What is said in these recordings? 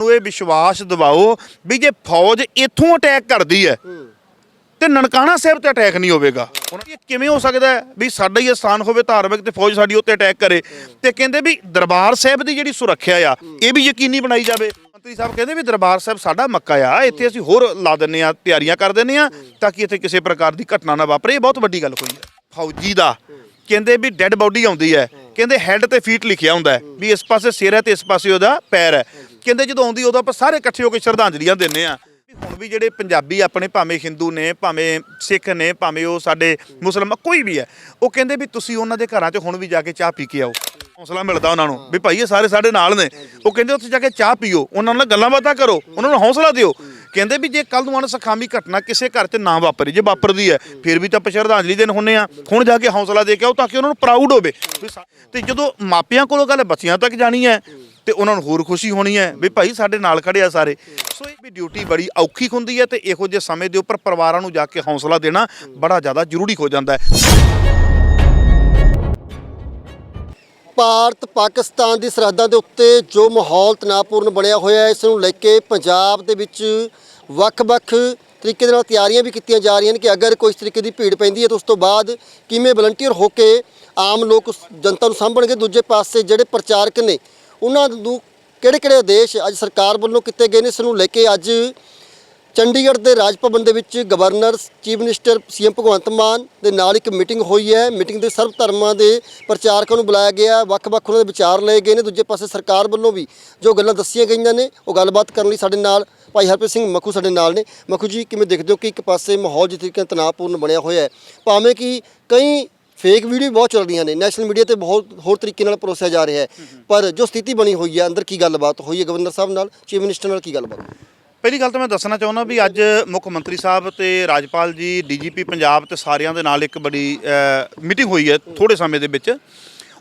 ਨੂੰ ਇਹ ਵਿਸ਼ਵਾਸ ਦਿਵਾਓ ਵੀ ਜੇ ਫੌਜ ਇੱਥੋਂ ਅਟੈਕ ਕਰਦੀ ਹੈ, ਤੇ ਨਨਕਾਣਾ ਸਾਹਿਬ ਤੇ ਅਟੈਕ ਨਹੀਂ ਹੋਵੇਗਾ। ਇਹ ਕਿਵੇਂ ਹੋ ਸਕਦਾ ਵੀ ਸਾਡਾ ਹੀ ਸਥਾਨ ਹੋਵੇ ਧਾਰਮਿਕ ਤੇ ਫੌਜ ਸਾਡੀ ਉੱਤੇ ਅਟੈਕ ਕਰੇ? ਤੇ ਕਹਿੰਦੇ ਵੀ ਦਰਬਾਰ ਸਾਹਿਬ ਦੀ ਜਿਹੜੀ ਸੁਰੱਖਿਆ ਆ, ਇਹ ਵੀ ਯਕੀਨੀ ਬਣਾਈ ਜਾਵੇ। ਮੰਤਰੀ ਸਾਹਿਬ ਕਹਿੰਦੇ ਵੀ ਦਰਬਾਰ ਸਾਹਿਬ ਸਾਡਾ ਮੱਕਾ ਆ, ਇੱਥੇ ਅਸੀਂ ਹੋਰ ਲਾ ਦਿੰਨੇ ਆ ਤਿਆਰੀਆਂ ਕਰ ਦਿੰਨੇ ਆ ਤਾਂ ਕਿ ਇੱਥੇ ਕਿਸੇ ਪ੍ਰਕਾਰ ਦੀ ਘਟਨਾ ਨਾ ਵਾਪਰੇ। ਇਹ ਬਹੁਤ ਵੱਡੀ ਗੱਲ ਹੋਈ ਹੈ। ਫੌਜੀ ਦਾ ਕਹਿੰਦੇ ਵੀ ਡੈੱਡ ਬਾਡੀ ਆਉਂਦੀ ਹੈ। ਕਹਿੰਦੇ ਹੈਡ ਤੇ ਫੀਟ ਲਿਖਿਆ ਹੁੰਦਾ ਹੈ ਵੀ ਇਸ ਪਾਸੇ ਸਿਰ ਹੈ ਤੇ ਇਸ ਪਾਸੇ ਉਹਦਾ ਪੈਰ ਹੈ। ਕਹਿੰਦੇ ਜਦੋਂ ਆਉਂਦੀ ਉਦੋਂ ਆਪਾਂ ਸਾਰੇ ਇਕੱਠੇ ਹੋ ਕੇ ਸ਼ਰਧਾਂਜਲੀਆਂ ਦਿੰਨੇ ਆ ਹੁਣ ਵੀ ਜਿਹੜੇ ਪੰਜਾਬੀ ਆਪਣੇ ਭਾਵੇਂ ਹਿੰਦੂ ਨੇ, ਭਾਵੇਂ ਸਿੱਖ ਨੇ, ਭਾਵੇਂ ਉਹ ਸਾਡੇ ਮੁਸਲਮਾਨ, ਕੋਈ ਵੀ ਹੈ, ਉਹ ਕਹਿੰਦੇ ਵੀ ਤੁਸੀਂ ਉਹਨਾਂ ਦੇ ਘਰਾਂ 'ਚ ਹੁਣ ਵੀ ਜਾ ਕੇ ਚਾਹ ਪੀ ਕੇ ਆਓ। ਹੌਸਲਾ ਮਿਲਦਾ ਉਹਨਾਂ ਨੂੰ ਵੀ ਭਾਈ ਇਹ ਸਾਰੇ ਸਾਡੇ ਨਾਲ ਨੇ। ਉਹ ਕਹਿੰਦੇ ਉੱਥੇ ਜਾ ਕੇ ਚਾਹ ਪੀਓ, ਉਹਨਾਂ ਨਾਲ ਗੱਲਾਂ ਬਾਤਾਂ ਕਰੋ, ਉਹਨਾਂ ਨੂੰ ਹੌਸਲਾ ਦਿਓ। ਕਹਿੰਦੇ ਵੀ ਜੇ ਕੱਲ ਨੂੰ ਅਣਸਖਾਮੀ ਘਟਨਾ ਕਿਸੇ ਘਰ 'ਚ ਨਾ ਵਾਪਰੀ, ਜੇ ਵਾਪਰਦੀ ਹੈ, ਫਿਰ ਵੀ ਤਾਂ ਆਪਾਂ ਸ਼ਰਧਾਂਜਲੀ ਦੇਣ ਹੁੰਨੇ ਆ। ਹੁਣ ਜਾ ਕੇ ਹੌਸਲਾ ਦੇ ਕੇ ਆਓ ਤਾਂ ਕਿ ਉਹਨਾਂ ਨੂੰ ਪ੍ਰਾਊਡ ਹੋਵੇ। ਵੀ ਸਾ- ਤੇ ਜਦੋਂ ਮਾਪਿਆਂ ਕੋਲੋਂ ਗੱਲ ਬੱਚਿਆਂ ਤੱਕ ਜਾਣੀ ਹੈ, ਤੇ ਉਹਨਾਂ ਨੂੰ ਹੋਰ ਖੁਸ਼ੀ ਹੋਣੀ ਹੈ ਵੀ ਭਾਈ ਸਾਡੇ ਨਾਲ ਖੜੇ ਆ ਸਾਰੇ। ਸੋ ਇਹ ਵੀ ਡਿਊਟੀ ਬੜੀ ਔਖੀ ਹੁੰਦੀ ਹੈ ਤੇ ਇਹੋ ਜਿਹੇ ਸਮੇਂ ਦੇ ਉੱਪਰ ਪਰਿਵਾਰਾਂ ਨੂੰ ਜਾ ਕੇ ਹੌਸਲਾ ਦੇਣਾ ਬੜਾ ਜ਼ਿਆਦਾ ਜ਼ਰੂਰੀ ਹੋ ਜਾਂਦਾ ਹੈ। ਭਾਰਤ ਪਾਕਿਸਤਾਨ ਦੀ ਸਰਹੱਦਾਂ ਦੇ ਉੱਤੇ ਜੋ ਮਾਹੌਲ ਤਣਾਅਪੂਰਨ ਬਣਿਆ ਹੋਇਆ ਹੈ, ਇਸ ਨੂੰ ਲੈ ਕੇ ਪੰਜਾਬ ਦੇ ਵਿੱਚ ਵੱਖ-ਵੱਖ ਤਰੀਕੇ ਦੇ ਨਾਲ ਤਿਆਰੀਆਂ ਵੀ ਕੀਤੀਆਂ ਜਾ ਰਹੀਆਂ ਨੇ ਕਿ ਅਗਰ ਕੋਈ ਇਸ ਤਰੀਕੇ ਦੀ ਭੀੜ ਪੈਂਦੀ ਹੈ ਤਾਂ ਉਸ ਤੋਂ ਬਾਅਦ ਕਿਵੇਂ ਵਲੰਟੀਅਰ ਹੋ ਕੇ ਆਮ ਲੋਕ ਉਸ ਜਨਤਾ ਨੂੰ ਸਾਂਭਣਗੇ? ਦੂਜੇ ਪਾਸੇ ਜਿਹੜੇ ਪ੍ਰਚਾਰਕ ਨੇ, ਉਹਨਾਂ ਨੂੰ ਕਿਹੜੇ-ਕਿਹੜੇ ਆਦੇਸ਼ ਅੱਜ ਸਰਕਾਰ ਵੱਲੋਂ ਕੀਤੇ ਗਏ ਨੇ? ਇਸ ਨੂੰ ਲੈ ਕੇ ਅੱਜ ਚੰਡੀਗੜ੍ਹ ਦੇ ਰਾਜ ਭਵਨ ਦੇ ਵਿੱਚ governor, chief minister, CM Bhagwant Mann ਦੇ ਨਾਲ ਇੱਕ ਮੀਟਿੰਗ ਹੋਈ ਹੈ। ਮੀਟਿੰਗ ਦੇ ਸਰਵ ਧਰਮਾਂ ਦੇ ਪ੍ਰਚਾਰਕਾਂ ਨੂੰ ਬੁਲਾਇਆ ਗਿਆ। ਵੱਖ-ਵੱਖ ਉਹਨਾਂ ਦੇ ਵਿਚਾਰ ਲਏ ਗਏ ਨੇ। ਦੂਜੇ ਪਾਸੇ ਸਰਕਾਰ ਵੱਲੋਂ ਵੀ ਜੋ ਗੱਲਾਂ ਦੱਸੀਆਂ ਗਈਆਂ ਨੇ, ਉਹ ਗੱਲਬਾਤ ਕਰਨ ਲਈ ਸਾਡੇ ਨਾਲ ਭਾਈ ਹਰਪ੍ਰੀਤ ਸਿੰਘ ਮੱਖੂ ਸਾਡੇ ਨਾਲ ਨੇ। ਮੱਖੂ ਜੀ, ਕਿਵੇਂ ਦੇਖਦੇ ਹੋ ਕਿ ਇੱਕ ਪਾਸੇ ਮਾਹੌਲ ਜਿਸ ਤਰੀਕੇ ਨਾਲ ਤਣਾਅਪੂਰਨ ਬਣਿਆ ਹੋਇਆ ਹੈ, ਭਾਵੇਂ ਕਿ ਕਈ ਫੇਕ ਵੀਡੀਓ ਬਹੁਤ ਚੱਲ ਰਹੀਆਂ ਨੇ ਨੈਸ਼ਨਲ ਮੀਡੀਆ ਤੇ ਬਹੁਤ ਹੋਰ ਤਰੀਕੇ ਨਾਲ ਪਰੋਸਿਆ ਜਾ ਰਿਹਾ ਹੈ। ਪਰ ਜੋ ਸਥਿਤੀ ਬਣੀ ਹੋਈ ਹੈ, ਅੰਦਰ ਕੀ ਗੱਲਬਾਤ ਹੋਈ ਹੈ? ਗਵਰਨਰ ਸਾਹਿਬ ਨਾਲ, ਚੀਫ ਮਿਨਿਸਟਰ ਨਾਲ ਕੀ ਗੱਲਬਾਤ ਹੋਈ? ਪਹਿਲੀ ਗੱਲ ਤਾਂ ਮੈਂ ਦੱਸਣਾ ਚਾਹੁੰਦਾ ਵੀ ਅੱਜ ਮੁੱਖ ਮੰਤਰੀ ਸਾਹਿਬ ਤੇ ਰਾਜਪਾਲ ਜੀ, ਡੀਜੀਪੀ ਪੰਜਾਬ ਤੇ ਸਾਰਿਆਂ ਦੇ ਨਾਲ ਇੱਕ ਬੜੀ ਮੀਟਿੰਗ ਹੋਈ ਹੈ ਥੋੜੇ ਸਮੇਂ ਦੇ ਵਿੱਚ।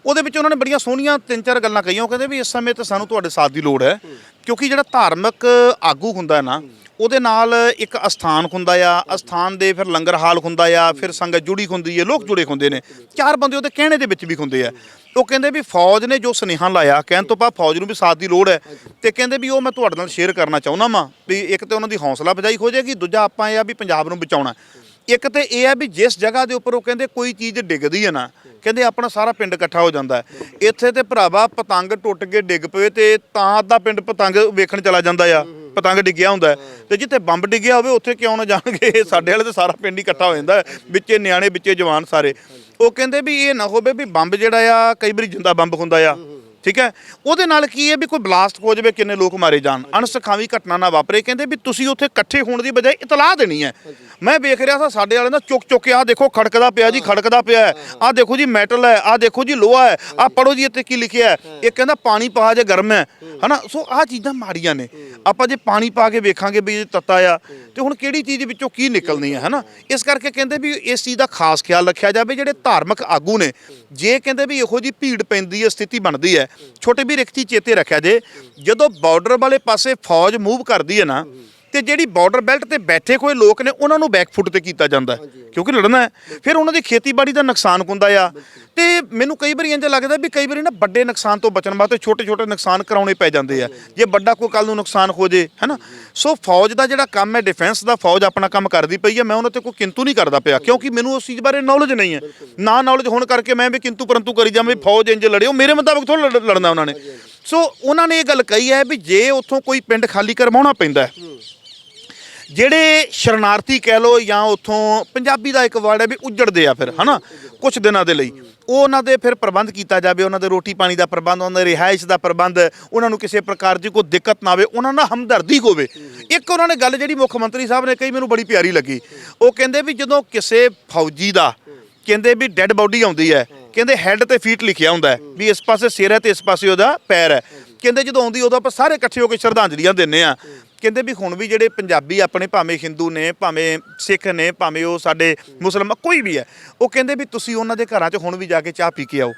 ਉਹਦੇ ਵਿੱਚ ਉਹਨਾਂ ਨੇ ਬੜੀਆਂ ਸੋਹਣੀਆਂ ਤਿੰਨ ਚਾਰ ਗੱਲਾਂ ਕਹੀਆਂ। ਉਹ ਕਹਿੰਦੇ ਵੀ ਇਸ ਸਮੇਂ ਤੇ ਸਾਨੂੰ ਤੁਹਾਡੇ ਸਾਥ ਦੀ ਲੋੜ ਹੈ ਕਿਉਂਕਿ ਜਿਹੜਾ ਧਾਰਮਿਕ ਆਗੂ ਹੁੰਦਾ ਨਾ ਉਹਦੇ ਨਾਲ ਇੱਕ ਅਸਥਾਨ ਹੁੰਦਾ ਆ, ਅਸਥਾਨ ਦੇ ਫਿਰ ਲੰਗਰ ਹਾਲ ਹੁੰਦਾ ਆ, ਫਿਰ ਸੰਗਤ ਜੁੜੀ ਹੁੰਦੀ ਹੈ ਲੋਕ ਜੁੜੇ ਹੁੰਦੇ ਨੇ। ਚਾਰ ਬੰਦੇ ਉਹਦੇ ਕਹਿਣੇ ਦੇ ਵਿੱਚ ਵੀ ਹੁੰਦੇ ਆ। ਉਹ ਕਹਿੰਦੇ ਵੀ ਫੌਜ ਨੇ ਜੋ ਸੁਨੇਹਾ ਲਾਇਆ, ਕਹਿਣ ਤੋਂ ਬਾਅਦ ਫੌਜ ਨੂੰ ਵੀ ਸਾਥ ਦੀ ਲੋੜ ਹੈ ਤੇ ਕਹਿੰਦੇ ਵੀ ਉਹ ਮੈਂ ਤੁਹਾਡੇ ਨਾਲ ਸ਼ੇਅਰ ਕਰਨਾ ਚਾਹੁੰਦਾ ਵਾਂ ਵੀ ਇੱਕ ਤੇ ਉਹਨਾਂ ਦੀ ਹੌਸਲਾ ਅਫਜ਼ਾਈ ਹੋ ਜਾਏਗੀ, ਦੂਜਾ ਆਪਾਂ ਇਹ ਆ ਵੀ ਪੰਜਾਬ ਨੂੰ ਬਚਾਉਣਾ। ਇੱਕ ਤੇ ਇਹ ਆ ਵੀ ਜਿਸ ਜਗ੍ਹਾ ਦੇ ਉੱਪਰ ਉਹ ਕਹਿੰਦੇ ਕੋਈ ਚੀਜ਼ ਡਿੱਗਦੀ ਹੈ ਨਾ, ਕਹਿੰਦੇ ਆਪਣਾ ਸਾਰਾ ਪਿੰਡ ਇਕੱਠਾ ਹੋ ਜਾਂਦਾ। ਇੱਥੇ ਤੇ ਭਰਾਵਾ ਪਤੰਗ ਟੁੱਟ ਕੇ ਡਿੱਗ ਪਏ ਤੇ ਤਾਂ ਅੱਧਾ ਪਿੰਡ ਪਤੰਗ ਵੇਖਣ ਚਲਾ ਜਾਂਦਾ ਆ। ਪਤੰਗ ਡਿੱਗਿਆ ਹੁੰਦਾ ਤੇ ਜਿੱਥੇ ਬੰਬ ਡਿੱਗਿਆ ਹੋਵੇ ਉੱਥੇ ਕਿਉਂ ਨਾ ਜਾਣਗੇ? ਸਾਡੇ ਵਾਲੇ ਤੇ ਸਾਰਾ ਪਿੰਡ ਹੀ ਇਕੱਠਾ ਹੋ ਜਾਂਦਾ ਵਿੱਚੇ ਨਿਆਣੇ, ਵਿੱਚੇ ਜਵਾਨ ਸਾਰੇ। ਉਹ ਕਹਿੰਦੇ ਵੀ ਇਹ ਨਾ ਹੋਵੇ ਵੀ ਬੰਬ ਜਿਹੜਾ ਆ, ਕਈ ਵਾਰੀ ਜਿੰਦਾ ਬੰਬ ਹੁੰਦਾ ਆ। ਠੀਕ ਹੈ? ਉਹਦੇ ਨਾਲ ਕੀ ਹੈ ਵੀ ਕੋਈ ਬਲਾਸਟ ਹੋ ਜਾਵੇ, ਕਿੰਨੇ ਲੋਕ ਮਾਰੇ ਜਾਣ। ਅਣਸਖਾਵੀ ਘਟਨਾ ਨਾ ਵਾਪਰੇ। ਕਹਿੰਦੇ ਵੀ ਤੁਸੀਂ ਉੱਥੇ ਇਕੱਠੇ ਹੋਣ ਦੀ ਬਜਾਏ ਇਤਲਾਹ ਦੇਣੀ ਹੈ। ਮੈਂ ਵੇਖ ਰਿਹਾ ਸੀ ਸਾਡੇ ਵਾਲੇ ਨਾ ਚੁੱਕ ਚੁੱਕ ਕੇ, ਆਹ ਦੇਖੋ ਖੜਕਦਾ ਪਿਆ ਜੀ, ਖੜਕਦਾ ਪਿਆ ਹੈ। ਆਹ ਦੇਖੋ ਜੀ ਮੈਟਲ ਹੈ, ਆਹ ਦੇਖੋ ਜੀ ਲੋਹਾ ਹੈ। ਆਹ ਪੜੋ ਜੀ ਇੱਥੇ ਕੀ ਲਿਖਿਆ ਹੈ। ਇਹ ਕਹਿੰਦਾ ਪਾਣੀ ਪਹਾ ਜੇ ਗਰਮ ਹੈ। ਹਨਾ? ਸੋ ਆਹ ਚੀਜ਼ਾਂ ਮਾੜੀਆਂ ਨੇ। ਆਪਾਂ ਜੇ ਪਾਣੀ ਪਾ ਕੇ ਵੇਖਾਂਗੇ ਵੀ ਇਹ ਤੱਤਾ ਆ, ਤੇ ਹੁਣ ਕਿਹੜੀ ਚੀਜ਼ ਵਿੱਚੋਂ ਕੀ ਨਿਕਲਣੀ ਹੈ ਹਨਾ? ਇਸ ਕਰਕੇ ਕਹਿੰਦੇ ਵੀ ਇਸ ਚੀਜ਼ ਦਾ ਖਾਸ ਖਿਆਲ ਰੱਖਿਆ ਜਾਵੇ, ਜਿਹੜੇ ਧਾਰਮਿਕ ਆਗੂ ਨੇ। ਜੇ ਕਹਿੰਦੇ ਵੀ ਇਹੋ ਜੀ ਭੀੜ ਪੈਂਦੀ ਹੈ, ਸਥਿਤੀ ਬਣਦੀ ਹੈ, ਛੋਟੇ ਵੀ ਇੱਕ ਚੇਤੇ ਰੱਖਿਆ ਜੇ, ਜਦੋਂ ਬਾਰਡਰ ਵਾਲੇ ਪਾਸੇ ਫੌਜ ਮੂਵ ਕਰਦੀ ਹੈ ਨਾ ਤੇ ਜਿਹੜੀ ਬਾਰਡਰ ਬੈਲਟ ਤੇ ਬੈਠੇ ਕੋਈ ਲੋਕ ਨੇ ਉਹਨਾਂ ਨੂੰ ਬੈਕਫੁੱਟ ਤੇ ਕੀਤਾ ਜਾਂਦਾ ਕਿਉਂਕਿ ਲੜਨਾ ਹੈ। ਫਿਰ ਉਹਨਾਂ ਦੀ ਖੇਤੀਬਾੜੀ ਦਾ ਨੁਕਸਾਨ ਹੁੰਦਾ ਆ। ਤੇ ਮੈਨੂੰ ਕਈ ਵਾਰੀ ਇੰਜ ਲੱਗਦਾ ਵੀ ਕਈ ਵਾਰੀ ਨਾ ਵੱਡੇ ਨੁਕਸਾਨ ਤੋਂ ਬਚਣ ਵਾਸਤੇ ਛੋਟੇ ਛੋਟੇ ਨੁਕਸਾਨ ਕਰਾਉਣੇ ਪੈ ਜਾਂਦੇ ਆ। ਜੇ ਵੱਡਾ ਕੋਈ ਕੱਲ ਨੂੰ ਨੁਕਸਾਨ ਹੋ ਜੇ ਹੈਨਾ ਸੋ ਫੌਜ ਦਾ ਜਿਹੜਾ ਕੰਮ ਹੈ ਡਿਫੈਂਸ ਦਾ ਫੌਜ ਆਪਣਾ ਕੰਮ ਕਰਦੀ ਪਈ ਹੈ। ਮੈਂ ਉਹਨਾਂ ਤੇ ਕੋਈ ਕਿੰਤੂ ਨਹੀਂ ਕਰਦਾ ਪਿਆ ਕਿਉਂਕਿ ਮੈਨੂੰ ਉਸ ਚੀਜ਼ ਬਾਰੇ ਨੌਲੇਜ ਨਹੀਂ ਹੈ। ਨਾ ਨੌਲੇਜ ਹੋਣ ਕਰਕੇ ਮੈਂ ਵੀ ਕਿੰਤੂ ਪਰੰਤੂ ਕਰੀ ਜਾਵਾਂ ਵੀ ਫੌਜ ਇੰਜ ਲੜਿਓ। ਮੇਰੇ ਮੁਤਾਬਕ ਥੋੜਾ ਲੜਨਾ ਉਹਨਾਂ ਨੇ। ਸੋ ਉਹਨਾਂ ਨੇ ਇਹ ਗੱਲ ਕਹੀ ਹੈ ਵੀ ਜੇ ਉੱਥੋਂ ਕੋਈ ਪਿੰਡ ਖਾਲੀ ਕਰਵਾਉਣਾ ਪੈਂਦਾ ਹੈ ਜਿਹੜੇ ਸ਼ਰਨਾਰਥੀ ਕਹਿ ਲੋ ਜਾਂ ਉਥੋਂ ਪੰਜਾਬੀ ਦਾ ਇੱਕ ਵਰਡ ਹੈ ਵੀ ਉੱਜੜਦੇ ਆ ਫਿਰ ਹਨਾ? ਕੁਝ ਦਿਨਾਂ ਦੇ ਲਈ। ਉਹ ਉਹਨਾਂ ਦੇ ਫਿਰ ਪ੍ਰਬੰਧ ਕੀਤਾ ਜਾਵੇ ਉਹਨਾਂ ਦੇ ਰੋਟੀ ਪਾਣੀ ਦਾ ਪ੍ਰਬੰਧ ਉਹਨਾਂ ਦੇ ਰਿਹਾਇਸ਼ ਦਾ ਪ੍ਰਬੰਧ ਉਹਨਾਂ ਨੂੰ ਕਿਸੇ ਪ੍ਰਕਾਰ ਦੀ ਕੋਈ ਦਿੱਕਤ ਨਾ ਆਵੇ ਉਹਨਾਂ ਨਾਲ ਹਮਦਰਦੀ ਹੋਵੇ। ਇੱਕ ਉਹਨਾਂ ਨੇ ਗੱਲ ਜਿਹੜੀ ਮੁੱਖ ਮੰਤਰੀ ਸਾਹਿਬ ਨੇ ਕਹੀ ਮੈਨੂੰ ਬੜੀ ਪਿਆਰੀ ਲੱਗੀ। ਉਹ ਕਹਿੰਦੇ ਵੀ ਜਦੋਂ ਕਿਸੇ ਫੌਜੀ ਦਾ ਕਹਿੰਦੇ ਵੀ ਡੈੱਡ ਬਾਡੀ ਆਉਂਦੀ ਹੈ ਕਹਿੰਦੇ ਹੈੱਡ ਤੇ ਫੀਟ ਲਿਖਿਆ ਹੁੰਦਾ ਵੀ ਇਸ ਪਾਸੇ ਸਿਰ ਹੈ ਤੇ ਇਸ ਪਾਸੇ ਉਹਦਾ ਪੈਰ ਹੈ। ਕਹਿੰਦੇ ਜਦੋਂ ਆਉਂਦੀ ਉਦੋਂ ਆਪਾਂ ਸਾਰੇ ਇਕੱਠੇ ਹੋ ਕੇ ਸ਼ਰਧਾਂਜਲੀਆਂ ਦਿੰਨੇ ਆ ਕਹਿੰਦੇ ਵੀ ਹੁਣ ਵੀ ਜਿਹੜੇ ਪੰਜਾਬੀ ਆਪਣੇ ਭਾਵੇਂ ਹਿੰਦੂ ਨੇ, ਭਾਵੇਂ ਸਿੱਖ ਨੇ, ਭਾਵੇਂ ਉਹ ਸਾਡੇ ਮੁਸਲਮਾਨ ਕੋਈ ਵੀ ਹੈ, ਉਹ ਕਹਿੰਦੇ ਵੀ ਤੁਸੀਂ ਉਹਨਾਂ ਦੇ ਘਰਾਂ 'ਚ ਹੁਣ ਵੀ ਜਾ ਕੇ ਚਾਹ ਪੀ ਕੇ ਆਓ।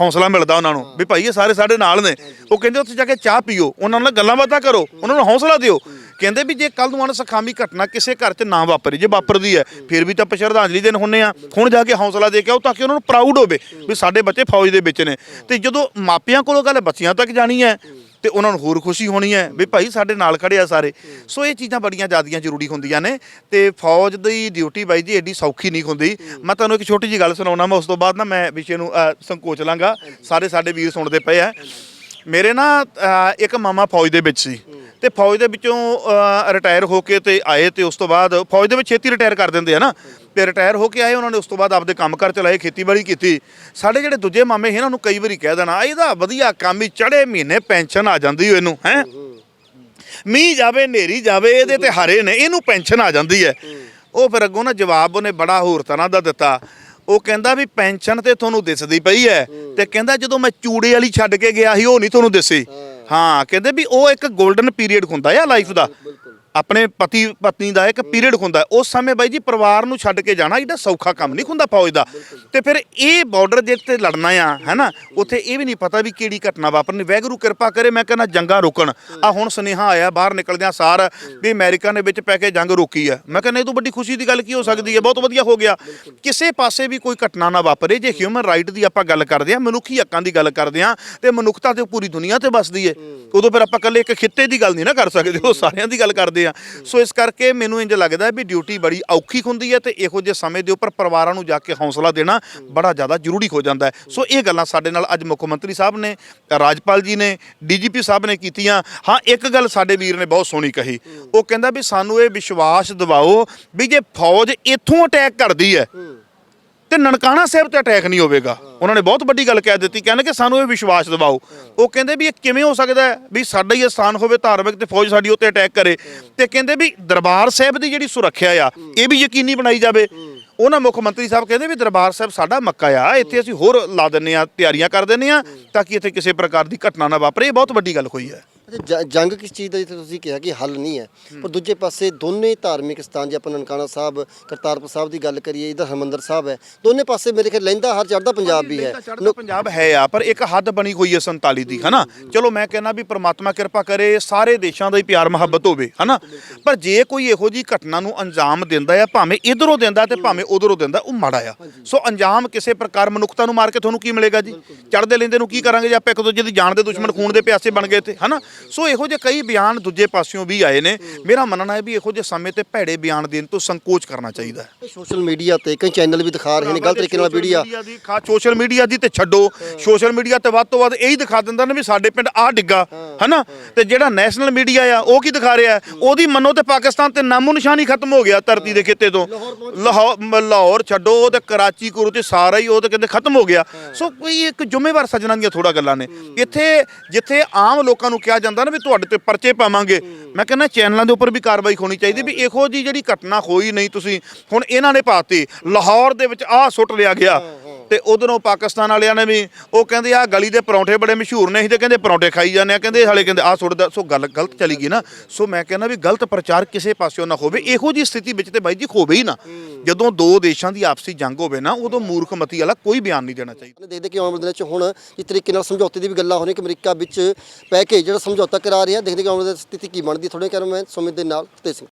ਹੌਸਲਾ ਮਿਲਦਾ ਉਹਨਾਂ ਨੂੰ ਵੀ ਭਾਈ ਇਹ ਸਾਰੇ ਸਾਡੇ ਨਾਲ ਨੇ। ਉਹ ਕਹਿੰਦੇ ਉੱਥੇ ਜਾ ਕੇ ਚਾਹ ਪੀਓ, ਉਹਨਾਂ ਨਾਲ ਗੱਲਾਂ ਬਾਤਾਂ ਕਰੋ, ਉਹਨਾਂ ਨੂੰ ਹੌਸਲਾ ਦਿਓ। ਕਹਿੰਦੇ ਵੀ ਜੇ ਕੱਲ ਨੂੰ ਅਣਸਖਾਮੀ ਘਟਨਾ ਕਿਸੇ ਘਰ 'ਚ ਨਾ ਵਾਪਰੀ, ਜੇ ਵਾਪਰਦੀ ਹੈ, ਫਿਰ ਵੀ ਤਾਂ ਆਪਾਂ ਸ਼ਰਧਾਂਜਲੀ ਦੇਣ ਹੁੰਨੇ ਆ। ਹੁਣ ਜਾ ਕੇ ਹੌਸਲਾ ਦੇ ਕੇ ਆਓ ਤਾਂ ਕਿ ਉਹਨਾਂ ਨੂੰ ਪ੍ਰਾਊਡ ਹੋਵੇ ਵੀ ਸਾਡੇ ਬੱਚੇ ਫੌਜ ਦੇ ਵਿੱਚ ਨੇ। ਤੇ ਜਦੋਂ ਮਾਪਿਆਂ ਕੋਲੋਂ ਗੱਲ ਬੱਚਿਆਂ ਤੱਕ ਜਾਣੀ ਹੈ, ਤੇ ਉਹਨਾਂ ਨੂੰ ਹੋਰ ਖੁਸ਼ੀ ਹੋਣੀ ਹੈ ਵੀ ਭਾਈ ਸਾਡੇ ਨਾਲ ਖੜੇ ਆ ਸਾਰੇ। ਸੋ ਇਹ ਚੀਜ਼ਾਂ ਬੜੀਆਂ ਜ਼ਿਆਦੀਆਂ ਜ਼ਰੂਰੀ ਹੁੰਦੀਆਂ ਨੇ ਤੇ ਫੌਜ ਦੀ ਡਿਊਟੀ ਬਾਈ ਜੀ ਐਡੀ ਸੌਖੀ ਨਹੀਂ ਹੁੰਦੀ। ਮੈਂ ਤੁਹਾਨੂੰ ਇੱਕ ਛੋਟੀ ਜੀ ਗੱਲ ਸੁਣਾਉਣਾ, ਮੈਂ ਉਸ ਤੋਂ ਬਾਅਦ ਨਾ ਮੈਂ ਵਿਸ਼ੇ ਨੂੰ ਸੰਕੋਚ ਲਾਂਗਾ। ਸਾਰੇ ਸਾਡੇ ਵੀਰ ਸੁਣਦੇ ਪਏ ਆ। ਮੇਰੇ ਨਾ ਇੱਕ ਮਾਮਾ ਫੌਜ ਦੇ ਵਿੱਚ ਸੀ। ਤੇ ਫੌਜ ਦੇ ਵਿੱਚੋਂ ਰਿਟਾਇਰ ਹੋ ਕੇ ਤੇ ਆਏ ਤੇ ਉਸ ਤੋਂ ਬਾਅਦ ਫੌਜ ਦੇ ਵਿੱਚ ਛੇਤੀ ਰਿਟਾਇਰ ਕਰ ਦਿੰਦੇ ਆ ਨਾ। ਤੇ ਰਿਟਾਇਰ ਹੋ ਕੇ ਆਏ, ਉਹਨਾਂ ਨੇ ਉਸ ਤੋਂ ਬਾਅਦ ਆਪਦੇ ਕੰਮ ਕਰ ਚਲਾਏ, ਖੇਤੀਬਾੜੀ ਕੀਤੀ। ਸਾਡੇ ਜਿਹੜੇ ਦੂਜੇ ਮਾਮੇ ਸੀ, ਇਹਨਾਂ ਨੂੰ ਕਈ ਵਾਰੀ ਕਹਿ ਦੇਣਾ ਇਹਦਾ ਵਧੀਆ ਕੰਮ ਹੀ ਚੜੇ ਮਹੀਨੇ ਪੈਨਸ਼ਨ ਆ ਜਾਂਦੀ ਓ ਇਹਨੂੰ, ਹੈ? ਮੀਂਹ ਜਾਵੇ, ਹਨੇਰੀ ਜਾਵੇ, ਇਹਦੇ ਤੇ ਹਰੇ ਨੇ, ਇਹਨੂੰ ਪੈਨਸ਼ਨ ਆ ਜਾਂਦੀ ਹੈ ਉਹ ਫਿਰ ਅੱਗੋਂ ਨਾ ਜਵਾਬ ਉਹਨੇ ਬੜਾ ਹੋਰ ਤਰ੍ਹਾਂ ਦਾ ਦਿੱਤਾ। ਉਹ ਕਹਿੰਦਾ ਵੀ ਪੈਨਸ਼ਨ ਤੇ ਤੁਹਾਨੂੰ ਦਿਸਦੀ ਪਈ ਹੈ ਤੇ ਕਹਿੰਦਾ ਜਦੋਂ ਮੈਂ ਚੂੜੇ ਵਾਲੀ ਛੱਡ ਕੇ ਗਿਆ ਸੀ, ਉਹ ਨਹੀਂ ਤੁਹਾਨੂੰ ਦਿਸੀ। ਹਾਂ ਕਹਿੰਦੇ ਵੀ ਉਹ ਇੱਕ 골ਡਨ ਪੀਰੀਅਡ ਹੁੰਦਾ ਆ ਲਾਈਫ ਦਾ। ਆਪਣੇ ਪਤੀ, ਪਤਨੀ ਦਾ ਇੱਕ ਪੀਰੀਅਡ ਹੁੰਦਾ ਉਸ ਸਮੇਂ ਬਾਈ ਜੀ ਪਰਿਵਾਰ ਨੂੰ ਛੱਡ ਕੇ ਜਾਣਾ ਇਹਦਾ ਸੌਖਾ ਕੰਮ ਨਹੀਂ ਹੁੰਦਾ ਫੌਜ ਦਾ। ਤੇ ਫਿਰ ਇਹ ਬਾਰਡਰ ਜੇ ਤੇ ਲੜਨਾ ਆ, ਹੈਨਾ, ਉੱਥੇ ਇਹ ਵੀ ਨਹੀਂ ਪਤਾ ਵੀ ਕਿਹੜੀ ਘਟਨਾ ਵਾਪਰਨੀ। ਵੈਗਰੂ ਕਿਰਪਾ ਕਰੇ, ਮੈਂ ਕਹਿੰਦਾ ਜੰਗਾਂ ਰੁਕਣ। ਆ ਹੁਣ ਸੁਨੇਹਾ ਆਇਆ, ਬਾਹਰ ਨਿਕਲਦਿਆਂ ਸਾਰ ਵੀ ਅਮਰੀਕਾ ਨੇ ਵਿੱਚ ਪੈ ਕੇ ਜੰਗ ਰੋਕੀ ਆ। ਮੈਂ ਕਹਿੰਦਾ ਇਹ ਤੋਂ ਵੱਡੀ ਖੁਸ਼ੀ ਦੀ ਗੱਲ ਕੀ ਹੋ ਸਕਦੀ ਹੈ? ਬਹੁਤ ਵਧੀਆ ਹੋ ਗਿਆ। ਕਿਸੇ ਪਾਸੇ ਵੀ ਕੋਈ ਘਟਨਾ ਨਾ ਵਾਪਰੇ, ਜੇ ਹਿਊਮਨ ਰਾਈਟ ਦੀ ਆਪਾਂ ਗੱਲ ਕਰਦੇ ਆ ਮਨੁੱਖੀ ਹੱਕਾਂ ਦੀ ਗੱਲ ਕਰਦੇ ਆ ਤੇ ਮਨੁੱਖਤਾ ਤੇ ਪੂਰੀ ਦੁਨੀਆ ਤੇ ਵੱਸਦੀ ਹੈ ਉਦੋਂ ਫਿਰ ਆਪਾਂ ਇਕੱਲੇ ਇੱਕ ਖਿੱਤੇ ਦੀ ਗੱਲ ਨਹੀਂ ਨਾ ਕਰ ਸਕਦੇ, ਉਹ ਸਾਰਿਆਂ ਦੀ ਗੱਲ ਕਰਦੇ ਆ। ਸੋ ਇਸ ਕਰਕੇ ਮੈਨੂੰ ਇੰਜ ਲੱਗਦਾ ਵੀ ਡਿਊਟੀ ਬੜੀ ਔਖੀ ਹੁੰਦੀ ਹੈ ਤੇ ਇਹੋ ਜਿਹੇ ਸਮੇਂ ਦੇ ਉੱਪਰ ਪਰਿਵਾਰਾਂ ਨੂੰ ਜਾ ਕੇ ਹੌਸਲਾ ਦੇਣਾ ਬੜਾ ਜ਼ਿਆਦਾ ਜ਼ਰੂਰੀ ਹੋ ਜਾਂਦਾ ਹੈ। ਸੋ ਇਹ ਗੱਲਾਂ ਸਾਡੇ ਨਾਲ ਅੱਜ ਮੁੱਖ ਮੰਤਰੀ ਸਾਹਿਬ ਨੇ, ਰਾਜਪਾਲ ਜੀ ਨੇ, ਡੀਜੀਪੀ ਸਾਹਿਬ ਨੇ ਕੀਤੀਆਂ। ਹਾਂ, ਇੱਕ ਗੱਲ ਸਾਡੇ ਵੀਰ ਨੇ ਬਹੁਤ ਸੋਹਣੀ ਕਹੀ। ਉਹ ਕਹਿੰਦਾ ਵੀ ਸਾਨੂੰ ਇਹ ਵਿਸ਼ਵਾਸ ਦਿਵਾਓ ਵੀ ਜੇ ਫੌਜ ਇੱਥੋਂ ਅਟੈਕ ਕਰਦੀ ਹੈ ਤੇ ਨਨਕਾਣਾ ਸਾਹਿਬ ਤੇ ਅਟੈਕ ਨਹੀਂ ਹੋਵੇਗਾ। ਉਹਨਾਂ ਨੇ ਬਹੁਤ ਵੱਡੀ ਗੱਲ ਕਹਿ ਦਿੱਤੀ, ਕਹਿੰਦੇ ਕਿ ਸਾਨੂੰ ਇਹ ਵਿਸ਼ਵਾਸ ਦਿਵਾਓ। ਉਹ ਕਹਿੰਦੇ ਵੀ ਇਹ ਕਿਵੇਂ ਹੋ ਸਕਦਾ ਹੈ ਵੀ ਸਾਡਾ ਹੀ ਇਹ ਸਥਾਨ ਹੋਵੇ, ਧਾਰਮਿਕ ਤੇ ਫੌਜ ਸਾਡੀ ਉੱਤੇ ਅਟੈਕ ਕਰੇ। ਤੇ ਕਹਿੰਦੇ ਵੀ ਦਰਬਾਰ ਸਾਹਿਬ ਦੀ ਜਿਹੜੀ ਸੁਰੱਖਿਆ ਆ, ਇਹ ਵੀ ਯਕੀਨੀ ਬਣਾਈ ਜਾਵੇ। ਉਹਨਾਂ ਮੁੱਖ ਮੰਤਰੀ ਸਾਹਿਬ ਕਹਿੰਦੇ ਵੀ ਦਰਬਾਰ ਸਾਹਿਬ ਸਾਡਾ ਮੱਕਾ ਆ, ਇੱਥੇ ਅਸੀਂ ਹੋਰ ਲਾ ਦਿੰਨੇ ਆ ਤਿਆਰੀਆਂ ਕਰ ਦਿੰਨੇ ਆ ਤਾਂ ਕਿ ਇੱਥੇ ਕਿਸੇ ਪ੍ਰਕਾਰ ਦੀ ਘਟਨਾ ਨਾ ਵਾਪਰੇ। ਇਹ ਬਹੁਤ ਵੱਡੀ ਗੱਲ ਹੋਈ ਹੈ। ਅੱਛਾ ਜ- ਜੰਗ ਕਿਸ ਚੀਜ਼ ਦਾ ਜਿੱਥੇ ਤੁਸੀਂ ਕਿਹਾ ਕਿ ਹੱਲ ਨਹੀਂ ਹੈ? ਪਰ ਦੂਜੇ ਪਾਸੇ ਦੋਨੇ ਧਾਰਮਿਕ ਸਥਾਨ ਜੇ ਆਪਾਂ ਨਨਕਾਣਾ ਸਾਹਿਬ ਕਰਤਾਰਪੁਰ ਸਾਹਿਬ ਦੀ ਗੱਲ ਕਰੀਏ ਇਹਦਾ ਹਰਮੰਦਰ ਸਾਹਿਬ ਹੈ ਦੋਨੇ ਪਾਸੇ ਮੇਰੇ ਖਿਆਲ ਲਹਿੰਦਾ ਹਰ ਚੜ੍ਹਦਾ ਪੰਜਾਬ ਵੀ ਹੈ। ਚੜ੍ਹਦਾ ਪੰਜਾਬ ਹੈ ਆ ਪਰ ਇੱਕ ਹੱਦ ਬਣੀ ਹੋਈ ਹੈ 47 ਦੀ ਹਨਾ? ਚਲੋ ਮੈਂ ਕਹਿੰਦਾ ਵੀ ਪ੍ਰਮਾਤਮਾ ਕਿਰਪਾ ਕਰੇ ਸਾਰੇ ਦੇਸ਼ਾਂ ਦਾ ਹੀ ਪਿਆਰ ਮੁਹੱਬਤ ਹੋਵੇ ਹਨਾ? ਪਰ ਜੇ ਕੋਈ ਇਹੋ ਜੀ ਘਟਨਾ ਨੂੰ ਅੰਜਾਮ ਦਿੰਦਾ ਆ ਭਾਵੇਂ ਇਧਰੋਂ ਦਿੰਦਾ ਤੇ ਭਾਵੇਂ ਉਧਰੋਂ ਦਿੰਦਾ ਉਹ ਮਾੜਾ ਆ। ਸੋ ਅੰਜਾਮ ਕਿਸੇ ਪ੍ਰਕਾਰ ਮਨੁੱਖਤਾ ਨੂੰ ਮਾਰ ਕੇ ਤੁਹਾਨੂੰ ਕੀ ਮਿਲੇਗਾ ਜੀ? ਚੜਦੇ ਲੈਂਦੇ ਨੂੰ ਕੀ ਕਰਾਂਗੇ ਜੇ ਆਪਾਂ ਇੱਕ ਦੂਜੇ ਦੀ ਜਾਨ ਦੇ ਦੁਸ਼ਮਣ ਖੂਨ ਦੇ ਪਿਆਸੇ ਬਣ ਗਏ ਤੇ ਹਨਾ? ਸੋ ਇਹੋ ਜਿਹੇ ਕਈ ਬਿਆਨ ਦੂਜੇ ਪਾਸਿਓਂ ਵੀ ਆਏ ਨੇ। ਮੇਰਾ ਮੰਨਣਾ ਹੈ ਵੀ ਇਹੋ ਜਿਹੇ ਸਮੇਂ ਤੇ ਭੈੜੇ ਬਿਆਨ ਦੇਣ ਤੋਂ ਸੰਕੋਚ ਕਰਨਾ ਚਾਹੀਦਾ ਹੈ। ਸੋਸ਼ਲ ਮੀਡੀਆ ਤੇ ਕਈ ਚੈਨਲ ਵੀ ਦਿਖਾ ਰਹੇ ਨੇ ਗਲਤ ਤਰੀਕੇ ਨਾਲ ਵੀਡੀਓ ਖਾ ਸੋਸ਼ਲ ਮੀਡੀਆ ਦੀ ਤੇ ਛੱਡੋ। ਸੋਸ਼ਲ ਮੀਡੀਆ ਤੇ ਵੱਧ ਤੋਂ ਵੱਧ ਇਹੀ ਦਿਖਾ ਦਿੰਦਾ ਨੇ ਵੀ ਸਾਡੇ ਪਿੰਡ ਆ ਡਿੱਗਾ ਹਨਾ? ਤੇ ਜਿਹੜਾ ਨੈਸ਼ਨਲ ਮੀਡੀਆ ਆ ਉਹ ਕੀ ਦਿਖਾ ਰਿਹਾ? ਉਹਦੀ ਮੰਨੋ ਤੇ ਪਾਕਿਸਤਾਨ ਤੇ ਨਾਮੋ ਨਿਸ਼ਾਨ ਖਤਮ ਹੋ ਗਿਆ ਧਰਤੀ ਦੇ ਖਿੱਤੇ ਤੋਂ। ਲਾਹੌਰ ਲਾਹੌਰ ਛੱਡੋ ਉਹ ਤੇ ਕਰਾਚੀ ਕੁਰੂ ਤੇ ਸਾਰਾ ਹੀ ਉਹ ਤੇ ਕਹਿੰਦੇ ਖਤਮ ਹੋ ਗਿਆ। ਸੋ ਕੋਈ ਇੱਕ ਜ਼ਿੰਮੇਵਾਰ ਸੱਜਣਾ ਦੀਆਂ ਥੋੜਾ ਗੱਲਾਂ ਨੇ। ਇੱਥੇ ਜਿੱਥੇ ਆਮ ਲੋਕਾਂ ਨੂੰ ਕਿਹਾ ਜਾਂਦਾ ਨਾ ਵੀ ਤੁਹਾਡੇ ਤੇ ਪਰਚੇ ਪਾਵਾਂਗੇ। ਮੈਂ ਕਹਿੰਦਾ ਚੈਨਲਾਂ ਦੇ ਉੱਪਰ ਵੀ ਕਾਰਵਾਈ ਹੋਣੀ ਚਾਹੀਦੀ ਵੀ ਇਹੋ ਜੀ ਜਿਹੜੀ ਘਟਨਾ ਹੋਈ ਨਹੀਂ ਤੁਸੀਂ ਹੁਣ ਇਹਨਾਂ ਨੇ ਪਾਤੀ। ਲਾਹੌਰ ਦੇ ਵਿੱਚ ਆਹ ਸੁੱਟ ਲਿਆ ਗਿਆ। ਤੇ ਉਧਰੋਂ ਪਾਕਿਸਤਾਨ ਵਾਲਿਆਂ ਨੇ ਵੀ ਉਹ ਕਹਿੰਦੇ ਆ ਗਲੀ ਦੇ ਪਰੌਂਠੇ ਬੜੇ ਮਸ਼ਹੂਰ ਨੇ ਸੀ ਤੇ ਕਹਿੰਦੇ ਪਰੌਂਠੇ ਖਾਈ ਜਾਂਦੇ ਆ, ਕਹਿੰਦੇ ਹਾਲੇ ਕਹਿੰਦੇ ਆ ਸੁੱਟਦਾ ਸੋ ਗੱਲ ਗਲਤ ਚਲੀ ਗਈ ਨਾ, ਸੋ ਮੈਂ ਕਹਿੰਦਾ ਵੀ ਗਲਤ ਪ੍ਰਚਾਰ ਕਿਸੇ ਪਾਸਿਓਂ ਨਾ ਹੋਵੇ, ਇਹੋ ਜੀ ਸਥਿਤੀ ਵਿੱਚ ਤੇ ਬਾਈ ਜੀ ਹੋਵੇ ਹੀ ਨਾ। ਜਦੋਂ ਦੋ ਦੇਸ਼ਾਂ ਦੀ ਆਪਸੀ ਜੰਗ ਹੋਵੇ ਨਾ, ਉਦੋਂ ਮੂਰਖਮਤੀ ਵਾਲਾ ਕੋਈ ਬਿਆਨ ਨਹੀਂ ਦੇਣਾ ਚਾਹੀਦਾ। ਦੇਖਦੇ ਕਿ ਆਉਣ ਵਾਲੇ ਦਿਨਾਂ 'ਚ ਹੁਣ ਜਿਸ ਤਰੀਕੇ ਨਾਲ ਸਮਝੌਤੇ ਦੀ ਵੀ ਗੱਲਾਂ ਹੋ ਰਹੀਆਂ ਕਿ ਅਮਰੀਕਾ ਵਿੱਚ ਪੈ ਕੇ ਜਿਹੜਾ ਸਮਝੌਤਾ ਕਰਾ ਰਿਹਾ, ਦੇਖਦੇ ਕਿ ਆਉਣ ਵਾਲੀ ਸਥਿਤੀ ਕੀ ਬਣਦੀ ਥੋੜੇ ਕਰ ਮੈਂ ਸੁਮਿਤ ਦੇ ਨਾਲ ਤੇ ਸਿੰਘ।